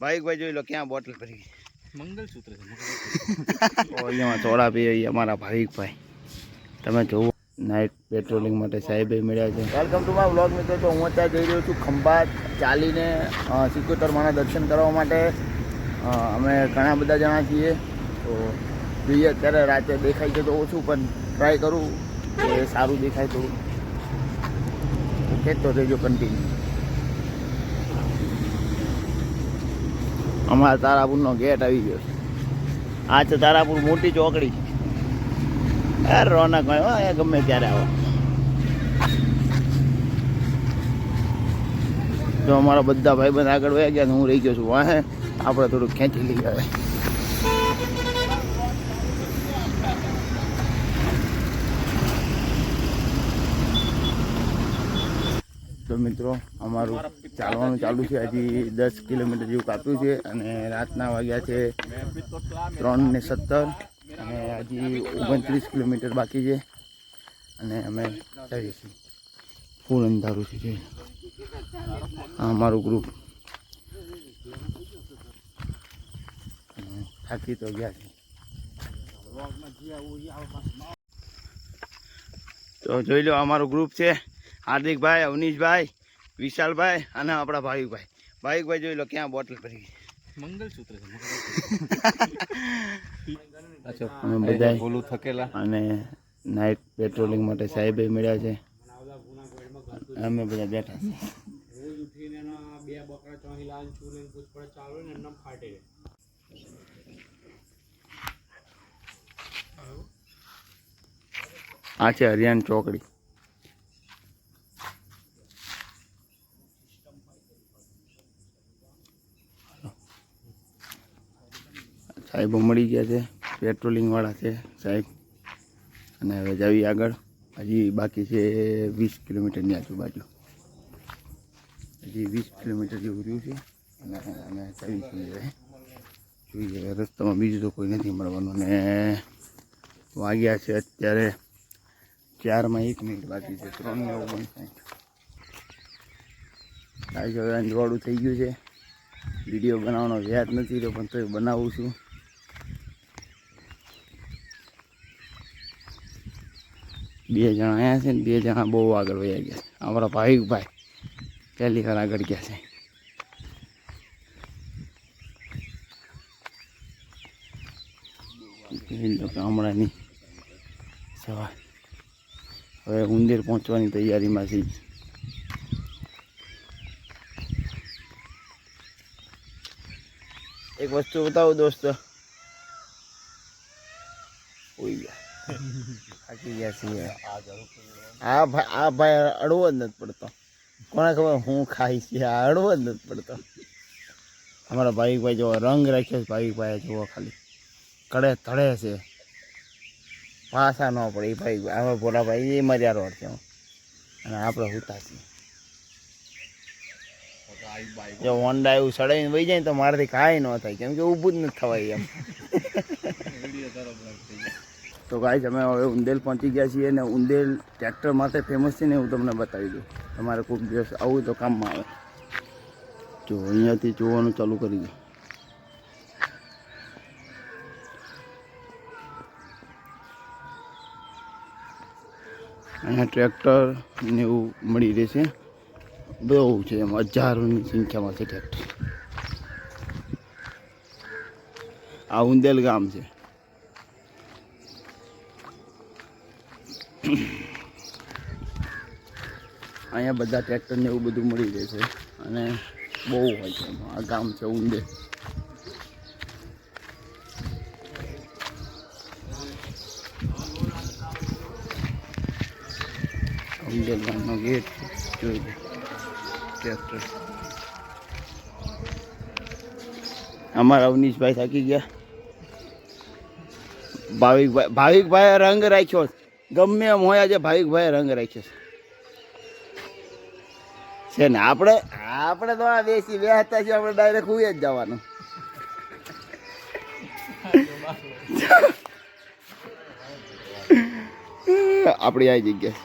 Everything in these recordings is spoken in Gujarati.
ભાઈ જોઈ લો ક્યાં બોટલ ભરી મંગલસૂત્ર અહીંયા થોડા એ અમારા ભાવિકભાઈ તમે જોવો નાઇટ પેટ્રોલિંગ માટે સાહેબે મળ્યા છે. વેલકમ ટુ માય વ્લોગ મિત્રો. તો હું અત્યારે જઈ રહ્યો છું ખંભાત ચાલીને સિકોતર માના દર્શન કરવા માટે. અમે ઘણા બધા જણા છીએ. તો જોઈએ અત્યારે રાતે દેખાય છે તો ઓછું પણ ટ્રાય કરું. કે સારું દેખાય થોડું ઓકે તો રેજો કન્ટિન્યુ અમારા તારાપુરનો ગેટ આવી ગયો છે. આ છે તારાપુર મોટી ચોકડી. એ રોનક હોય હા ગમે ત્યારે આવો. જો અમારા બધા ભાઈબંધ આગળ વહી ગયા હું રહી ગયો છું, વાહે. આપણે થોડુંક ખેંચી લઈ હવે. તો મિત્રો, અમારું ચાલવાનું ચાલુ છે. હજી દસ કિલોમીટર જેવું કાપ્યું છે અને રાતના વાગ્યા છે ત્રણ ને સત્તર અને હજી ઓગણત્રીસ કિલોમીટર બાકી છે. અને અમે છીએ. ફૂલ અંધારું છે અમારું ગ્રુપ થાકી તો ગયા છે. તો જોઈ લો અમારું ગ્રુપ છે. હાર્દિકભાઈ અવનીશભાઈ વિશાલભાઈ અને આપણા ભાવિકભાઈ. ભાવિકભાઈ જોઈ લો ક્યાં બોટલ ભરી ગઈ. મંગલસૂત્ર છે. અમે બધાય બોલું થકેલા. અને નાઇટ પેટ્રોલિંગ માટે સાહેબે મળ્યા છે. અમે બધા બેઠા છીએ. આ છે હરિયાણ ચોકડી. સાહેબો મળી ગયા છે પેટ્રોલિંગવાળા છે સાહેબ. અને હવે જાવી આગળ. હજી બાકી છે વીસ કિલોમીટરની આજુબાજુ. હજી વીસ કિલોમીટર જેવું રહ્યું છે. અને અમે જાવી જોઈએ રસ્તામાં બીજું તો કોઈ નથી મળવાનું. અને વાગ્યા છે અત્યારે ચારમાં એક મિનિટ બાકી છે, ત્રણ ને ઓગણસાઠ. કાંઈ હવે અંજવાળું થઈ ગયું છે. વીડિયો બનાવવાનો વ્યાજ નથી રહ્યો, પણ તોય બનાવું છું. બે જણા આવ્યા છે ને બે જણા બહુ આગળ વયા ગયા છે. અમારા ભાવિકભાઈ પહેલી વાર આગળ ગયા છે. હમણાંની સવાર. હવે ઉંદેર પહોંચવાની તૈયારીમાં છે એક વસ્તુ બતાવું દોસ્તો. ઓઈ ગયા. થાકી ગયા છીએ. આ ભાઈ આ ભાઈ અડવો જ નથી પડતો. કોને ખબર હું ખાઈ છે? આ અડવો જ નથી પડતો. અમારા ભાવિકભાઈ જો રંગ રાખ્યો છે ભાવિકભાઈ જુઓ ખાલી. કડે તળે છે. પાછા ન પડે. એ ભાઈ અમે ભોલાભાઈ એ મર્યા રોડ છે અને આપણે હુતા છીએ જો હોન્ડા એવું સડાઈને વહી જાય તો મારાથી કાંઈ ન થાય. કેમ કે ઊભું જ નથી થવાય એમ. તો ગાઈસ અમે હવે ઉંદેલ પહોંચી ગયા છીએ અને ઉંદેલ ટ્રેક્ટર માટે ફેમસ છે ને હું તમને બતાવી દઉં. તમારે કોઈક દિવસ આવું તો કામમાં આવે. જો, અહીંયાથી જોવાનું ચાલુ કરી દઉં. અહીંયા ટ્રેક્ટર ને એવું મળી રહેશે બહુ છે એમ, હજારોની સંખ્યામાં છે ટ્રેક્ટર આ ઉંદેલ ગામ છે. અહીંયા બધા ટ્રેક્ટર ને એવું બધું મળી જાય છે. અને બહુ હોય છે આ ગામ છે ઉંદે ઉંદેલ ગામનો ગેટ જોઈ ટ્રેક્ટર. અમારા અવનીશભાઈ થાકી ગયા. ભાવિકભાઈ ભાવિકભાઈએ રંગ રાખ્યો. ગમે એમ હોય આજે ભાવિકભાઈએ રંગ રાખ્યો છે. છે ને, આપણે આપણે તો આ બેસી બે હતા છીએ, આપણે ડાયરેક્ટ હુએ જ જવાનું. આપણી આ જગ્યા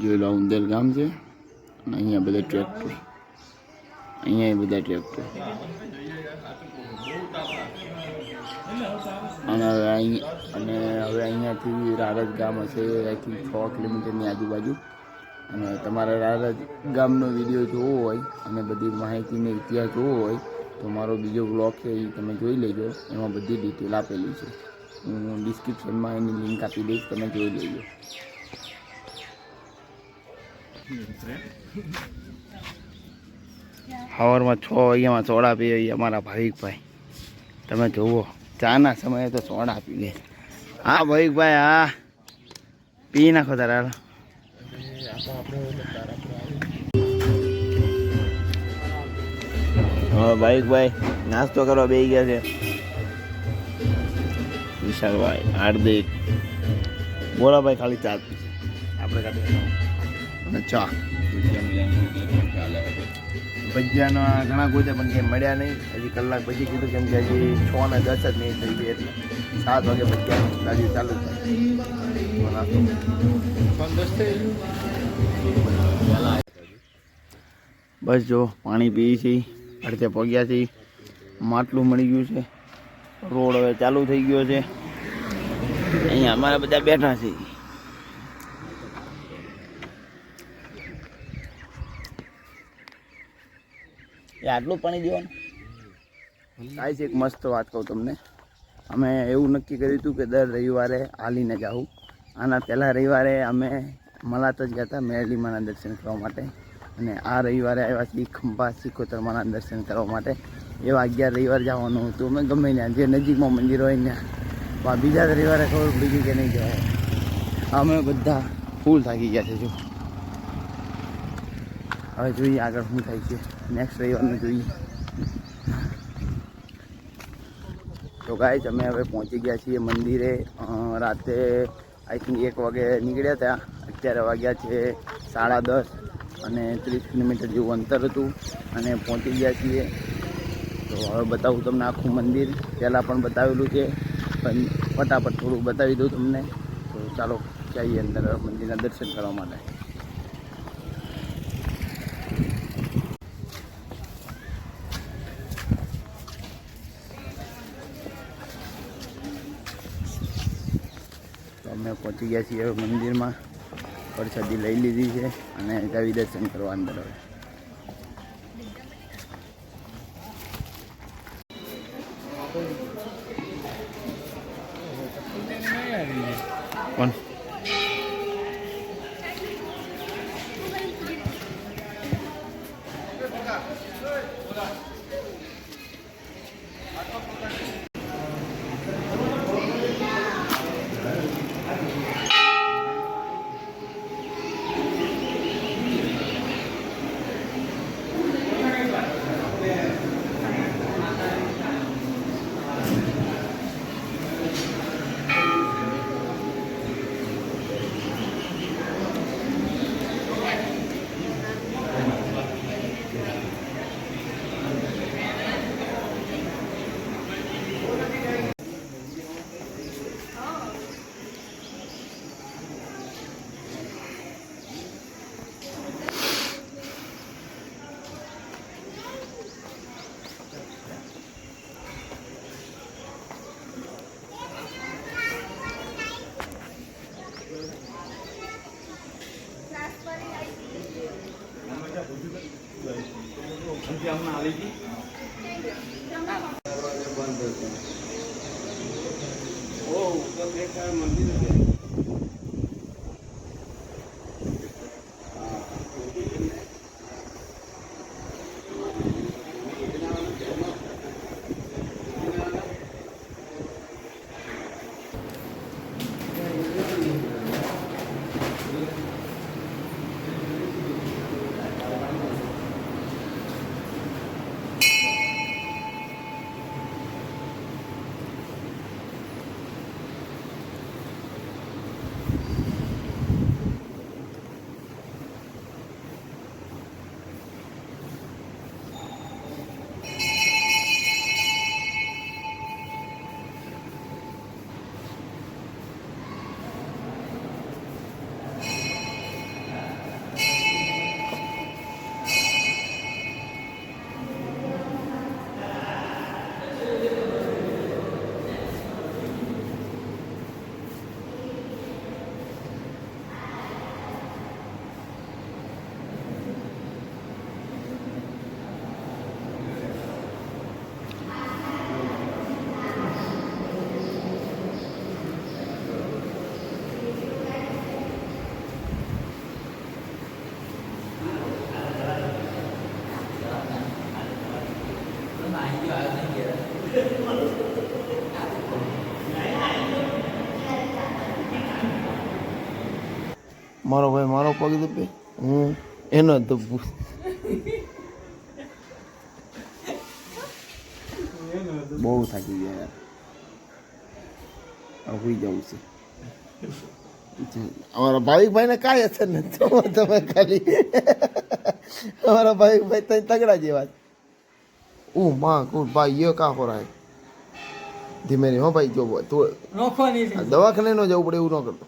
જોઈ લો ઉંદેલ ગામ છે, અને અહીંયા બધા ટ્રેક્ટર અહીંયા બધા ટ્રેક્ટર અને હવે અને હવે અહીંયાથી રારજ ગામ હશે આઈથી છ કિલોમીટરની આજુબાજુ. અને તમારે રારજ ગામનો વીડિયો જોવો હોય અને બધી માહિતીને ઇતિહાસ જોવો હોય, તો મારો બીજો બ્લોગ છે એ તમે જોઈ લેજો. એમાં બધી ડિટેલ આપેલી છે. હું ડિસ્ક્રિપ્શનમાં એની લિંક આપી દઈશ, તમે જોઈ લેજો. સવારમાં છ વાગ્યામાં સોડા પીએ અમારા ભાવિકભાઈ. તમે જુઓ, ચાના સમયે તો સોડા પી લે. હા, ભાવિકભાઈ, હા. પી નાખો તારા, હાલો. હા, ભાવિકભાઈ, નાસ્તો કરવા બે ગયા છે. વિશાલભાઈ, હાર્દિક. બોલાભાઈ ખાલી ચા આપણે ચા. ભજીયાનો ઘણા ગોતે પણ કંઈ મળ્યા નહીં. હજી કલાક પછી કીધું કેમ કે હજી છ ને દસ જ નહીં થઈ ગઈ એટલે સાત વાગે ભજીયા ગાડી ચાલુ થાય. બસ જો, પાણી પી છે, અડધે પગ્યા છે માટલું મળી ગયું છે. રોડ હવે ચાલુ થઈ ગયો છે. અહીંયા અમારા બધા બેઠા છે. એ આટલું પાણી દેવાનું? છે એક મસ્ત વાત કહું તમને. અમે એવું નક્કી કર્યું હતું કે દર રવિવારે હાલીને જાઉં. આના પહેલાં રવિવારે અમે મલાત જ ગયા હતા મેરલીમાના દર્શન કરવા માટે. અને આ રવિવારે આવ્યા છીએ ખંભા સિકોતરમાના દર્શન કરવા માટે. એવા અગિયાર રવિવાર જવાનું હતું. અમે ગમે ત્યાં, જે નજીકમાં મંદિર હોય ત્યાં. બીજા રવિવારે ખબર પડી ગઈ કે નહીં જવાય. અમે બધા ફૂલ થાકી ગયા છે જો. હવે જોઈએ આગળ શું થાય છે. નેક્સ્ટ રવિવારનું જોઈએ. તો ગાય અમે હવે પહોંચી ગયા છીએ મંદિરે. રાતે આઈ થિંક એક વાગે નીકળ્યા હતા. અત્યારે વાગ્યા છે, સાડા દસ અને ત્રીસ કિલોમીટર જેવું અંતર હતું અને પહોંચી ગયા છીએ. તો હવે બતાવું તમને આખું મંદિર. પહેલાં પણ બતાવેલું છે, પણ ફટાફટ થોડું બતાવી દઉં તમને. તો ચાલો જઈએ અંદર મંદિરના દર્શન કરવા માટે તો અમે પહોંચી ગયા છીએ મંદિરમાં. પ્રસાદી લઈ લીધી છે અને જાવી દર્શન કરવા અંદર હવે. Ricky. મારો ભાઈ મારો પગ દબે હું એનો દબું બહુ થાકી ગયા યાર. હોઈ જવું છે. અમારા ભાવિકભાઈને કાંઈ અસર નથી. તમે ખાલી. અમારા ભાવિકભાઈ તઈ તગડા જેવા ઓ માં ગુડ ભાઈ, યો કા હે ધીમે ધીમે હો ભાઈ જો તું રોકવાની છે. દવાખાને ન જવું પડે એવું ન કરતો.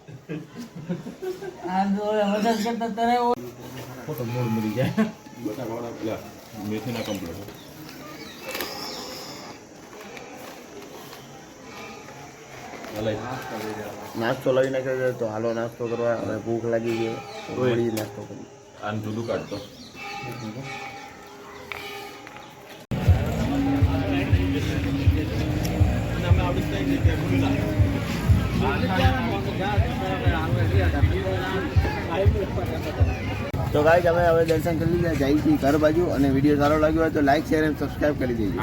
નાસ્તો લઈ નાખ્યો તો હાલો નાસ્તો કરવા. હવે ભૂખ લાગી ગઈ નાસ્તો કરી આમ જુદું કાઢતો. તો ગાઈસ અમે હવે દર્શન કરી લીધા. જાય છે ઘર બાજુ અને વીડિયો સારો લાગ્યો હોય તો લાઈક શેર એન્ડ સબસ્ક્રાઈબ કરી દેજો.